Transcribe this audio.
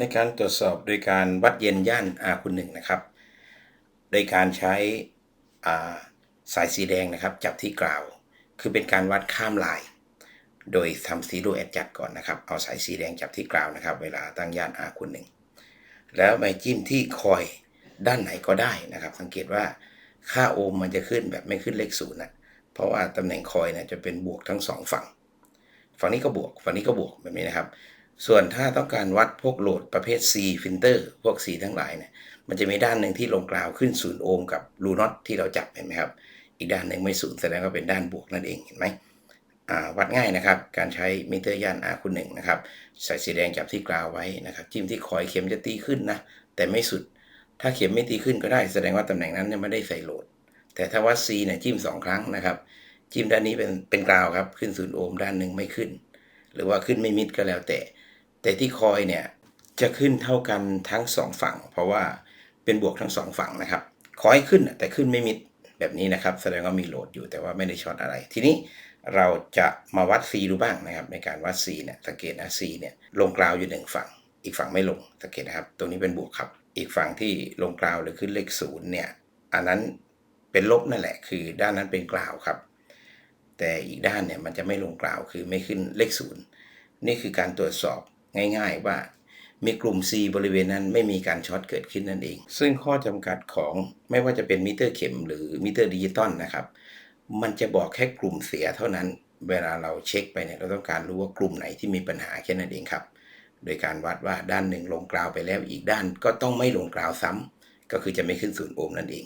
ในการตรวจสอบโดยการวัดเย็นย่าน R คูณหนึ่งนะครับ โดยการใช้าสายสีแดงนะครับ จับที่กราว คือเป็นการวัดข้ามลาย โดยทำซีโร่แอดจัดก่อนนะครับ เอาสายสีแดงจับที่กราวนะครับ เวลาตั้งย่าน R คูณหนึ่งแล้วไปจิ้มที่คอยด้านไหนก็ได้นะครับ สังเกตว่าค่าโอห์มมันจะขึ้นแบบไม่ขึ้นเลขศูนย์นะเพราะว่าตำแหน่งคอยเนี่ยจะเป็นบวกทั้งสองฝั่ง ฝั่งนี้ก็บวก ฝั่งนี้ก็บวกแบบนี้นะครับ ส่วนถ้าต้องการวัดพวกโหลดประเภท C ฟิลเตอร์พวก C ทั้งหลายเนี่ยมันจะมีด้านหนึ่งที่ลงกราวขึ้นศูนย์โอห์มกับรูน็อตที่เราจับเห็นไหมครับ อีกด้านหนึ่งไม่ศูนย์แสดงว่าเป็นด้านบวกนั่นเองเห็นไหมวัดง่ายนะครับ การใช้มิเตอร์ย่าน R คูณหนึ่งนะครับใส่สีแดงจับที่กราวไว้นะครับ จิ้มที่คอยเข็มจะตีขึ้นนะแต่ไม่สุด ถ้าเข็มไม่ตีขึ้นก็ได้แสดงว่าตำแหน่งนั้นเนี่ยไม่ได้ใส่โหลด แต่ถ้าวัด C เนี่ยจิ้มสองครั้งนะครับ จิ้มด้านนี้เป็นเป็นกราวครับขึ้นศูนย์โอห์มด้านหนึ่งไม่ขึ้น หรือว่าขึ้นไม่มิดก็แล้วแต่ แต่ที่คอยเนี่ยจะขึ้นเท่ากันทั้งสองฝั่ง เพราะว่าเป็นบวกทั้งสองฝั่งนะครับคอยขึ้นแต่ขึ้นไม่มิดแบบนี้นะครับ แสดงว่ามีโหลดอยู่แต่ว่าไม่ได้ช็อตอะไร ทีนี้เราจะมาวัด C ดูบ้างนะครับ ในการวัด C เนี่ยสังเกตนะ C เนี่ยลงกราวอยู่หนึ่งฝั่ง อีกฝั่งไม่ลงสังเกตนะครับ ตรงนี้เป็นบวกครับ อีกฝั่งที่ลงกราวหรือขึ้นเลขศูนย์เนี่ยอันนั้นเป็นลบนั่นแหละ คือด้านนั้นเป็นกราวครับ แต่อีกด้านเนี่ยมันจะไม่ลงกราวคือไม่ขึ้นเลขศูนย์นี่คือการตรวจสอบ ง่ายๆว่ามีกลุ่ม C บริเวณนั้นไม่มีการช็อตเกิดขึ้นนั่นเอง ซึ่งข้อจำกัดของไม่ว่าจะเป็นมิเตอร์เข็มหรือมิเตอร์ดิจิตอลนะครับ มันจะบอกแค่กลุ่มเสียเท่านั้น เวลาเราเช็คไปเนี่ยเราต้องการรู้ว่ากลุ่มไหนที่มีปัญหาแค่นั้นเองครับ โดยการวัดว่าด้านหนึ่งลงกราวไปแล้วอีกด้านก็ต้องไม่ลงกราวซ้ำก็คือจะไม่ขึ้นศูนย์โอห์มนั่นเอง